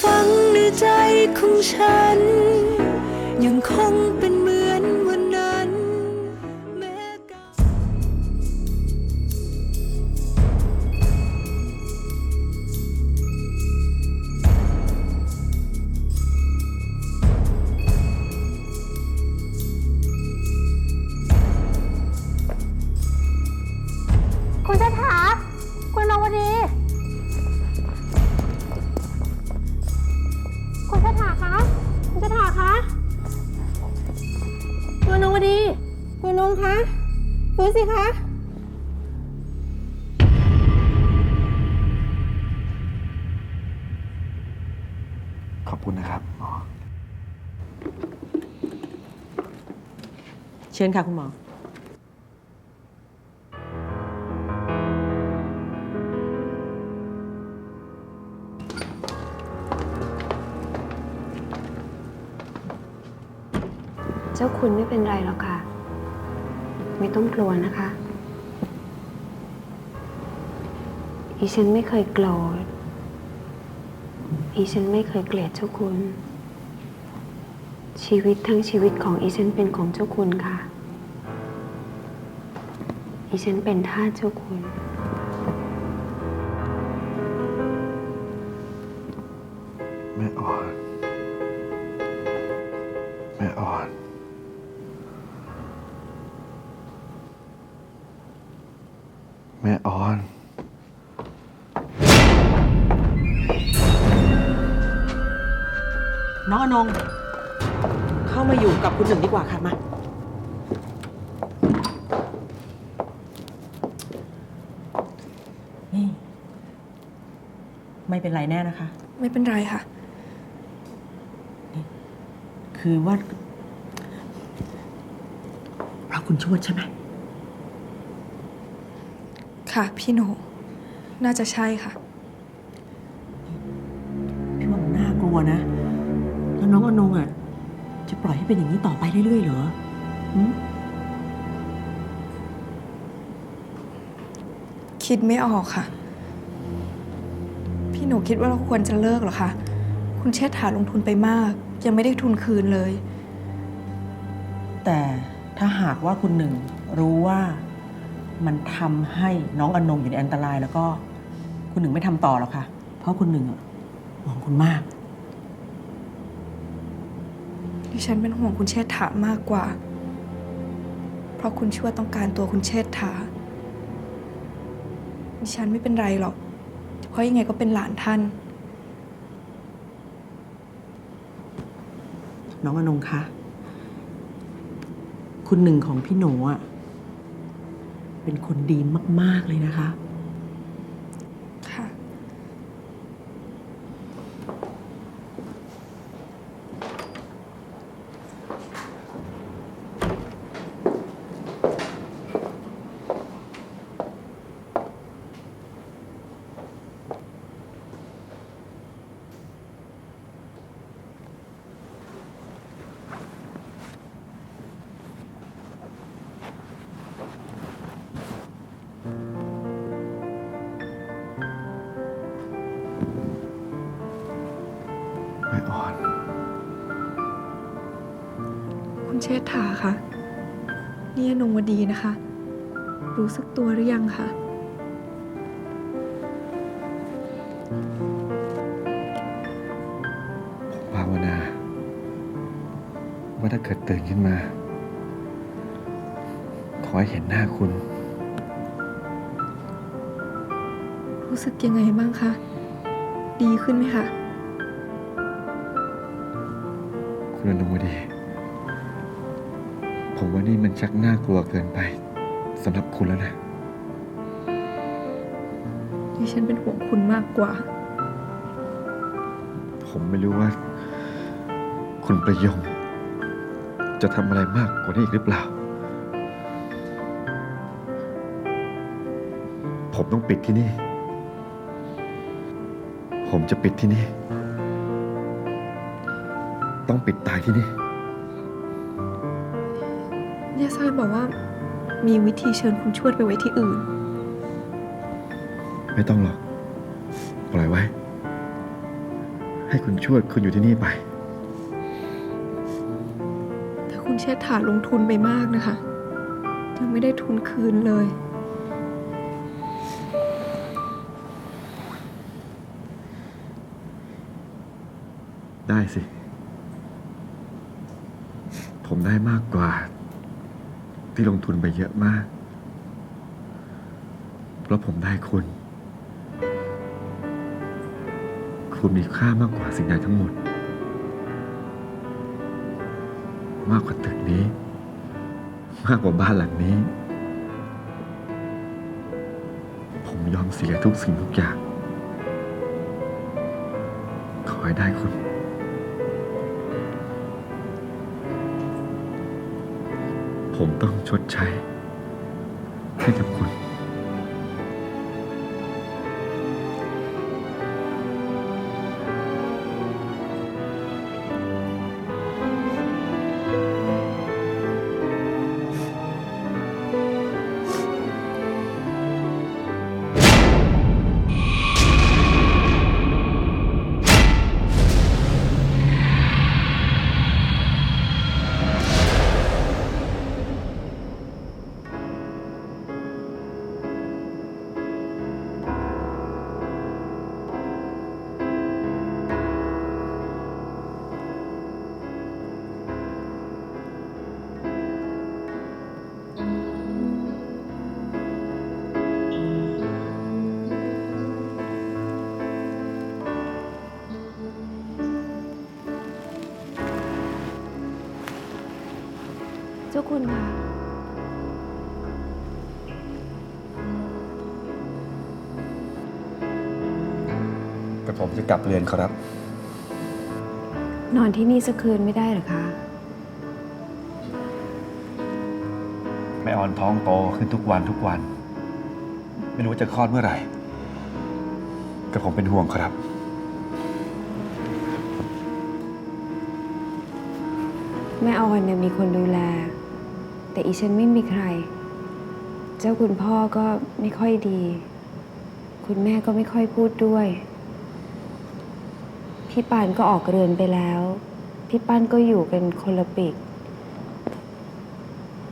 ฝังในใจของฉัน ยังคงเป็นมือ ฟื้นสิคะ ขอบคุณนะครับหมอเชิญค่ะคุณหมอ เจ้าคุณไม่เป็นไรหรอกค่ะ ไม่ต้องกลัวนะคะอีฉันไม่เคยโกรธอีฉันไม่เคยเกลียดเจ้าคุณ ชีวิตทั้งชีวิตของอีฉันเป็นของเจ้าคุณค่ะ อีฉันเป็นท่าเจ้าคุณ แม่อ่อน แม่อ่อน อ่อน น้องอนงเข้ามาอยู่กับคุณหนึ่งดีกว่าค่ะมา นี่ ไม่เป็นไรแน่นะคะ ไม่เป็นไรค่ะ คือว่า เพราะคุณชวดใช่ไหม ค่ะ พี่โหนน่าจะใช่ค่ะ พี่ว่ามันน่ากลัวนะ แล้วน้องอนงอะ จะปล่อยให้เป็นอย่างนี้ต่อไปเรื่อยๆเหรอหืมคิดไม่ออกค่ะ พี่หนูคิดว่าเราควรจะเลิกเหรอคะ คุณเชษฐาลงทุนไปมาก ยังไม่ได้ทุนคืนเลย แต่ถ้าหากว่าคุณหนึ่งรู้ว่า มันทำให้น้องอนงอยู่ในอันตราย แล้วก็คุณหนึ่งไม่ทำต่อหรอกค่ะ เพราะคุณหนึ่งอะห่วงคุณมาก ดิฉันเป็นห่วงคุณเชษฐามากกว่า เพราะคุณชั่วต้องการตัวคุณเชษฐา ดิฉันไม่เป็นไรหรอก เพราะยังไงก็เป็นหลานท่าน น้องอนงคะ คุณหนึ่งของพี่หนูอะ เป็นคนดีมาก ๆ เลยนะคะค่ะ ชษฐาคะนี่อนงวดีนะคะ รู้สึกตัวหรือยังคะผมภาวนา ว่าถ้าเกิดตื่นขึ้นมา ขอให้เห็นหน้าคุณ รู้สึกยังไงบ้างคะ ดีขึ้นไหมคะ คุณอนงวดี ผมว่านี่มันชักน่ากลัวเกินไปสำหรับคุณแล้วนะดิฉันเป็นห่วงคุณมากกว่า ผมไม่รู้ว่า คุณประยง จะทำอะไรมากกว่านี้อีกหรือเปล่า ผมต้องปิดที่นี่ ผมจะปิดที่นี่ ต้องปิดตายที่นี่าสร้อยบอกว่า มีวิธีเชิญคุณชวดไปไว้ที่อื่น ไม่ต้องหรอก ปล่อยไว้ ให้คุณชวดคุณอยู่ที่นี่ไป ถ้าคุณเชษฐาลงทุนไปมากนะคะ ยังไม่ได้ทุนคืนเลย ได้สิ ผมได้มากกว่า ที่ลงทุนไปเยอะมาก เพราะผมได้คุณ คุณมีค่ามากกว่าสิ่งใดทั้งหมด มากกว่าตึกนี้ มากกว่าบ้านหลังนี้ ผมยอมเสียทุกสิ่งทุกอย่าง ขอให้ได้คุณ ผมต้องชดใช้ ให้กับคุณ เจ้าคุณคะแต่ผมจะกลับเรียนครับ นอนที่นี่สักคืนไม่ได้เหรอคะแม่ออนท้องโตขึ้นทุกวันทุกวัน ไม่รู้ว่าจะคลอดเมื่อไหร่ แต่ผมเป็นห่วงครับแม่ออนเนี่ยมีคนดูแล แต่อีฉันไม่มีใคร เจ้าคุณพ่อก็ไม่ค่อยดี คุณแม่ก็ไม่ค่อยพูดด้วย พี่ปานก็ออกเรือนไปแล้ว พี่ป้านก็อยู่กันคนละปีก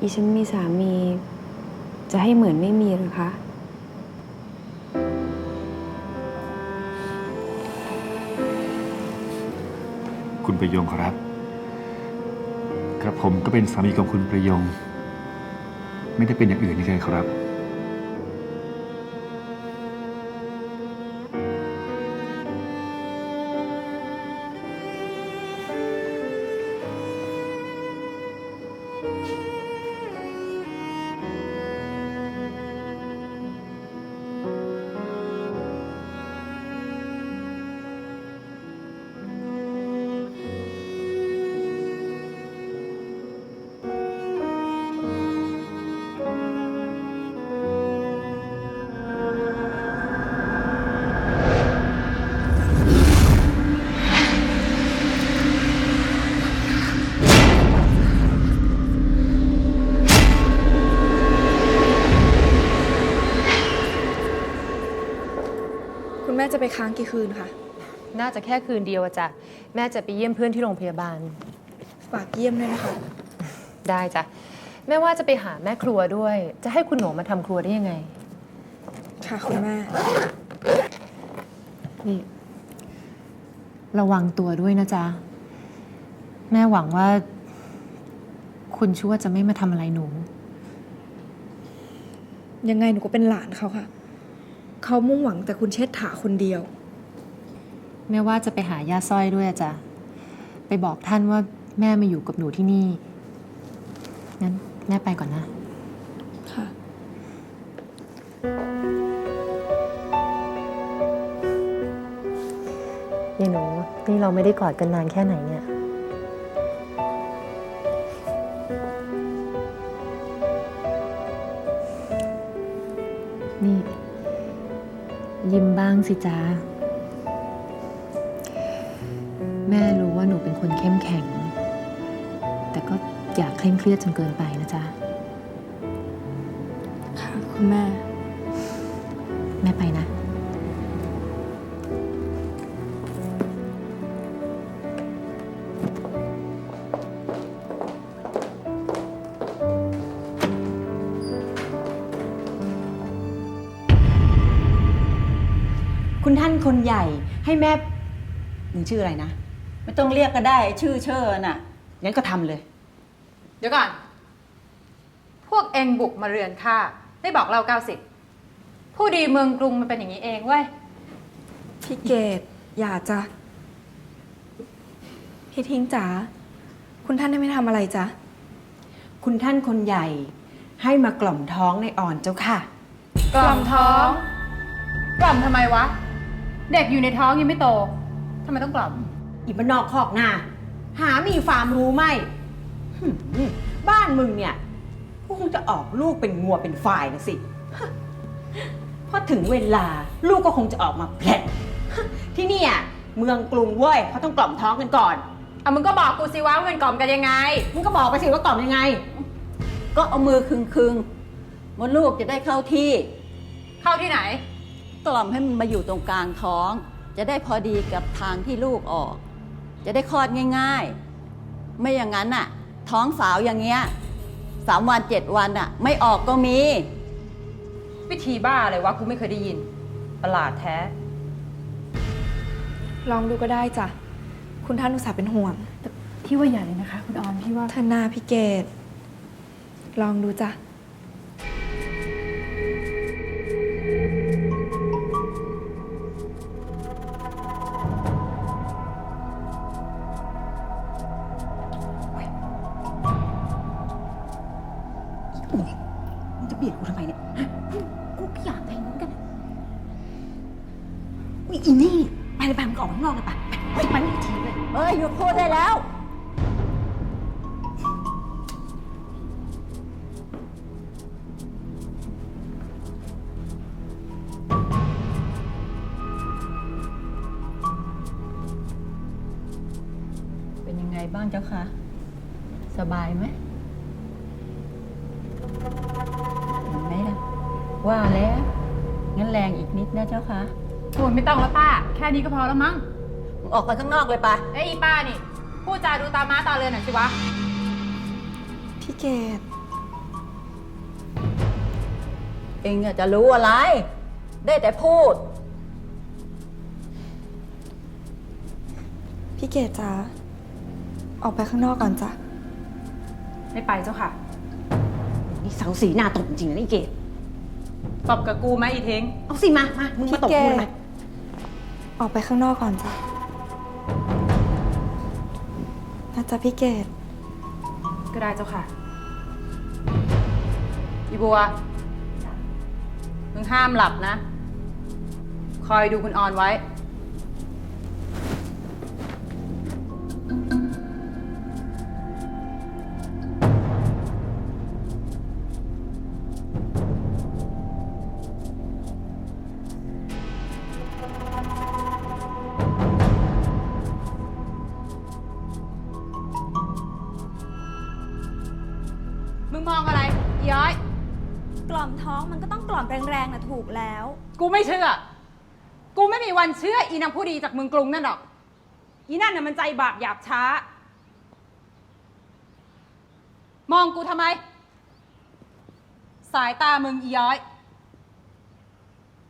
อีฉันมีสามี จะให้เหมือนไม่มีหรือคะคุณประยงครับ กระผมก็เป็นสามีของคุณประยง ไม่ได้เป็นอย่างอื่นนี่เลยครับ จะไปค้างกี่คืนคะน่าจะแค่คืนเดียวอะจ้ะแม่จะไปเยี่ยมเพื่อนที่โรงพยาบาล ฝากเยี่ยมด้วยนะคะ ได้จ้ะแม่ว่าจะไปหาแม่ครัวด้วย จะให้คุณหนูมาทำครัวได้ยังไง ค่ะคุณแม่ นี่ระวังตัวด้วยนะจ๊ะ แม่หวังว่า คุณชั่วจะไม่มาทำอะไรหนู ยังไงหนูก็เป็นหลานเขาค่ะ เขามุ่งหวังแต่คุณเชษฐาคนเดียวแม่ว่าจะไปหาย่าสร้อยด้วยอะจ้ะไปบอกท่านว่าแม่มาอยู่กับหนูที่นี่ งั้นแม่ไปก่อนนะ ค่ะ ยายหนูนี่เราไม่ได้กอดกันนานแค่ไหนเนี่ย ยิ้มบ้างสิจ้าแม่รู้ว่าหนูเป็นคนเข้มแข็ง แต่ก็อย่าเคร่งเครียดจนเกินไปนะจ๊ะ ค่ะ คุณแม่ แม่ไปนะ คนใหญ่ให้แม่มึงชื่ออะไรนะไม่ต้องเรียกก็ได้ชื่อเชิญน่ะ งั้นก็ทำเลย เดี๋ยวก่อน พวกเองบุกมาเรือนข้าได้บอกเราเก้าสิบผู้ดีเมืองกรุงมันเป็นอย่างนี้เองเว้ย พี่เกดอย่าจ้ะพี่ทิ้งจ๋าคุณท่านได้ไม่ทำอะไรจ๊ะ คุณท่านคนใหญ่ ให้มากล่อมท้องในอ่อนเจ้าค่ะ กล่อมท้อง กล่อมทำไมวะ เด็กอยู่ในท้องยังไม่โตทำไมต้องกล่อมอีบ้านนอกคอกหน้า หามีฟาร์มรู้ไหมหึ่มบ้านมึงเนี่ยก็คงจะออกลูกเป็นงัวเป็นฝ่ายนะสิฮะพอถึงเวลาลูกก็คงจะออกมาแผลดฮะที่เนี่ยเมืองกรุงเว้ยเขาต้องกล่อมท้องกันก่อน เอามึงก็บอกกูสิว่าว่ามันกล่อมกันยังไง มึงก็บอกไปสิว่ากล่อมยังไง ก็เอามือคึงคึงๆมดลูกจะได้เข้าที่ เข้าที่ไหน กล่อมให้มันมาอยู่ตรงกลางท้อง จะได้พอดีกับทางที่ลูกออก จะได้คลอดง่ายๆ ไม่อย่างนั้นน่ะ ท้องสาวอย่างเงี้ยสามวันเจ็ดวันน่ะ ไม่ออกก็มี วิธีบ้าอะไรวะกูไม่เคยได้ยิน ประหลาดแท้ ลองดูก็ได้จ้ะ คุณท่านอุตส่าห์เป็นห่วง พี่ว่าอย่าเลยนะคะ คุณออนพี่ว่าท่านนาพี่เกดลองดูจ้ะ ไงบ้างเจ้าคะ สบายไหมเห็นไหมล่ะ ว่าแล้ว งั้นแรงอีกนิดนะเจ้าคะโอ้ยไม่ต้องแล้วป้า แค่นี้ก็พอแล้วมั้งมึงออกไปข้างนอกเลยไปเอ้ยอีป้านี่ พูดจาดูตาม้าตาเรือนหน่อยสิวะ พี่เกดเองอะจะรู้อะไร ได้แต่พูด พี่เกดจ้า ออกไปข้างนอกก่อนจ้ะ ไม่ไปเจ้าค่ะ นี่เสาสีหน้าตกจริงๆนะนี่เกดตบกับกูไหมอีเทงเอาสิมา มา มึงมาตบกูทำไมออกไปข้างนอกก่อนจ้ะนะจ๊ะพี่เกดก็ได้เจ้าค่ะ อีบัว มึงห้ามหลับนะ คอยดูคุณออนไว้ มึงมองอะไรอีย้อย กล่อมท้องมันก็ต้องกล่อมแรงๆนะถูกแล้ว กูไม่เชื่อ กูไม่มีวันเชื่ออีนางผู้ดีจากเมืองกรุงนั่นหรอก อีนั่นน่ะมันใจบาปหยาบช้า มองกูทำไม สายตามึงอีย้อย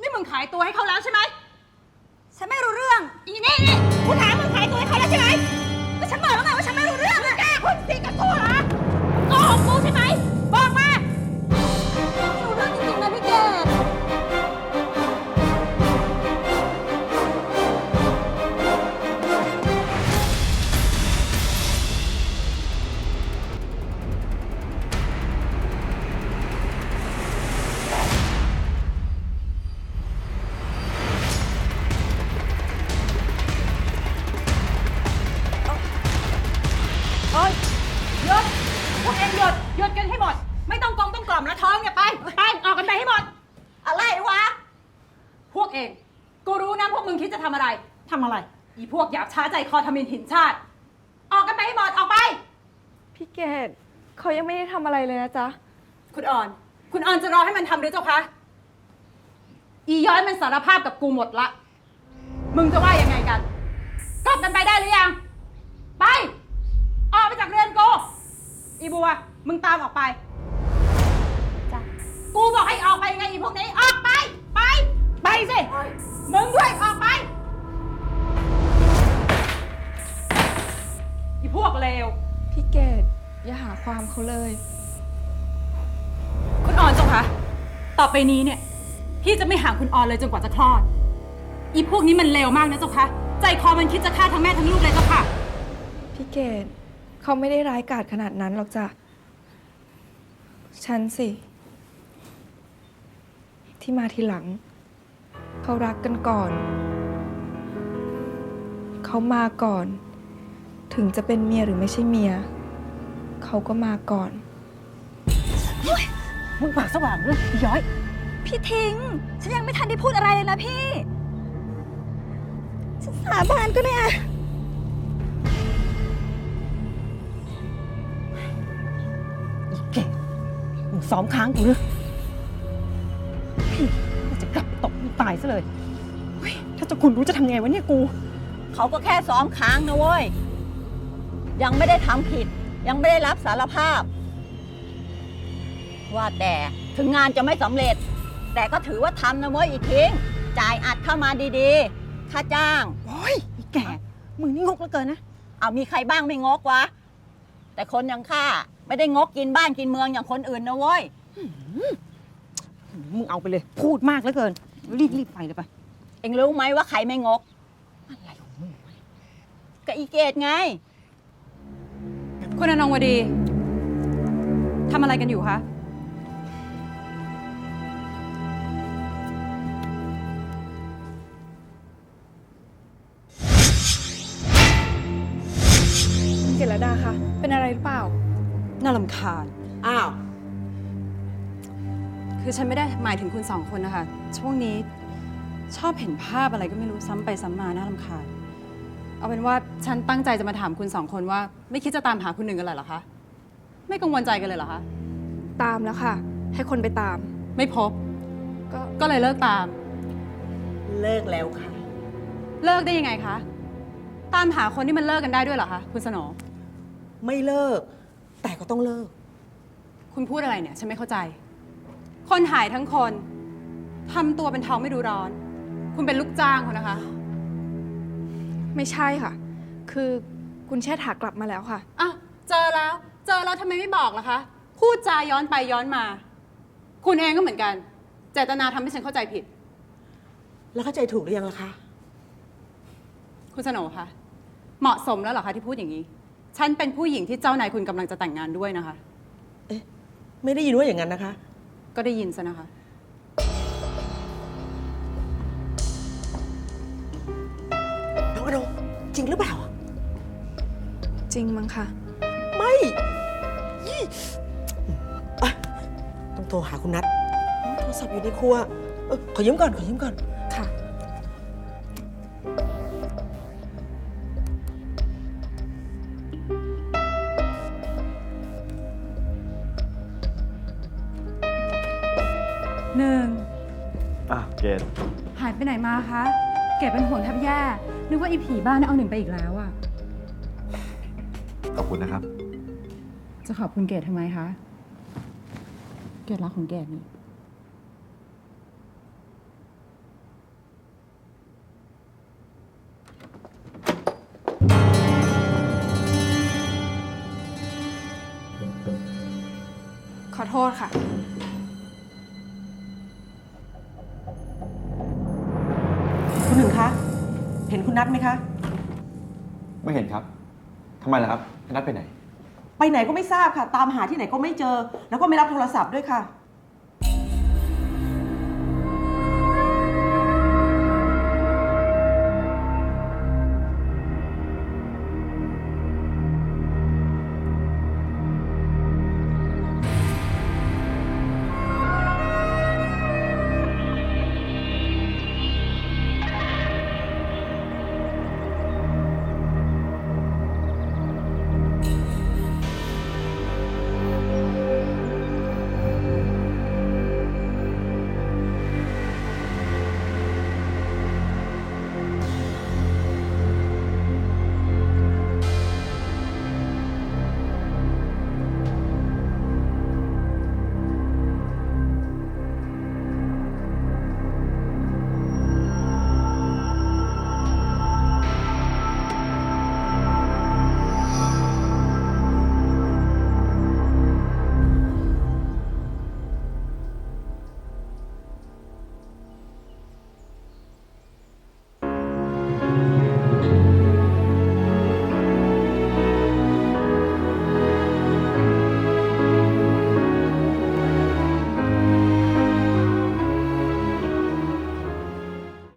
นี่มึงขายตัวให้เขาแล้วใช่ไหม ฉันไม่รู้เรื่อง อีนี่นี่กูถามมึงขายตัวให้เขาแล้วใช่ไหมก็ฉันบอกแล้วไงว่าฉันไม่รู้เรื่องอะกล้าคุณจริงกับกูเหรอ ของกูใช่ไหม พวกหยาบช้าใจคอทำมินหินชาติ ออกกันไปให้หมดออกไป พี่เกดเขายังไม่ได้ทำอะไรเลยนะจ๊ะ คุณออน คุณออนจะรอให้มันทำหรือเจ้าคะ อีย้อยมันสารภาพกับกูหมดละ มึงจะว่ายังไงกันกลับกันไปได้หรือยัง ไป ออกไปจากเรือนกู อีบัว มึงตามออกไป จ้ะ กูบอกให้ออกไปไงอีพวกนี้ ออกไป ไป ไปสิ มึงด้วยออกไป พวกเลว พี่เกดอย่าหาความเขาเลย คุณออนเจ้าคะ ต่อไปนี้เนี่ย พี่จะไม่หาคุณออนเลยจนกว่าจะคลอด อีพวกนี้มันเลวมากนะเจ้าคะ ใจคอมันคิดจะฆ่าทั้งแม่ทั้งลูกเลยเจ้าค่ะ พี่เกดเขาไม่ได้ร้ายกาจขนาดนั้นหรอกจ้ะ ฉันสิ ที่มาทีหลัง เขารักกันก่อน เขามาก่อน ถึงจะเป็นเมียหรือไม่ใช่เมีย เขาก็มาก่อน มึงปากสว่างเลยอีย้อย พี่ทิ้งฉันยังไม่ทันได้พูดอะไรเลยนะพี่ ฉันสาบานก็ได้อะอีแก่มึงซ้อมค้างกูหรือพี่ว่าจะกลับตกมึงตายซะเลยเฮ้ยถ้าเจะคุณรู้จะทำไงวะเนี่ยกู เขาก็แค่ซ้อมค้างนะเว้ย ยังไม่ได้ทำผิด ยังไม่ได้รับสารภาพ ว่าแต่ถึงงานจะไม่สำเร็จ แต่ก็ถือว่าทำนะเว้ยอีกทิ้ง จ่ายอัดเข้ามาดีๆ ค่าจ้าง โอ้ยอีแก่มึงนี่งกเหลือเกินนะ เอามีใครบ้างไม่งกวะ แต่คนอย่างข้าไม่ได้งกกินบ้านกินเมืองอย่างคนอื่นนะเว้ย มึงเอาไปเลย พูดมากเหลือเกิน รีบรีบไปเลยไป เอ็งรู้ไหมว่าใครไม่งก อะไรของมึงวะก็อีเกตไง คุณอนงวดีทำอะไรกันอยู่คะเกดละดาคะ เป็นอะไรหรือเปล่า น่ารำคาญ อ้าว คือฉันไม่ได้หมายถึงคุณสองคนนะคะ ช่วงนี้ชอบเห็นภาพอะไรก็ไม่รู้ซ้ำไปซ้ำมาน่ารำคาญ เอาเป็นว่าฉันตั้งใจจะมาถามคุณสองคนว่า ไม่คิดจะตามหาคุณหนึ่งกันเลยเหรอคะ ไม่กังวลใจกันเลยเหรอคะ ตามแล้วค่ะ ให้คนไปตาม ไม่พบ ก็ก็เลยเลิกตาม เลิกแล้วค่ะ เลิกได้ยังไงคะ ตามหาคนที่มันเลิกกันได้ด้วยเหรอคะ คุณสนอไม่เลิก แต่ก็ต้องเลิก คุณพูดอะไรเนี่ย ฉันไม่เข้าใจ คนหายทั้งคนทำตัวเป็นทองไม่ดูร้อน คุณเป็นลูกจ้างเขานะคะ ไม่ใช่ค่ะ คือคุณแช่ถากลับมาแล้วค่ะอ้าวเจอแล้ว เจอแล้วทำไมไม่บอกล่ะคะ พูดจาย้อนไปย้อนมา คุณเองก็เหมือนกัน เจตนาทำให้ฉันเข้าใจผิด แล้วเข้าใจถูกหรือยังล่ะคะ คุณสโหนคะ เหมาะสมแล้วเหรอคะที่พูดอย่างนี้ ฉันเป็นผู้หญิงที่เจ้านายคุณกำลังจะแต่งงานด้วยนะคะไม่ได้ยินว่าอย่างนั้นนะคะ ก็ได้ยินซะนะคะ ริงหรือเปล่า จริงมั้งคะไม่ยี่อะต้องโทรหาคุณนัทโทรศัพท์อยู่ในครัวเออขอยืมก่อนขอยืมก่อน ค่ะ หนึ่งอะเกดหายไปไหนมาคะ เก็บเป็นห่วงแทบแย่ นึกว่าอีผีบ้านเอาหนึ่งไปอีกแล้วอะขอบคุณนะครับ จะขอบคุณเกดทำไมคะ เกดรักของเกดนี่ ขอโทษค่ะ นัทไหมคะ ไม่เห็นครับทำไมล่ะครับนัดไปไหน ไปไหนก็ไม่ทราบค่ะ ตามหาที่ไหนก็ไม่เจอ แล้วก็ไม่รับโทรศัพท์ด้วยค่ะ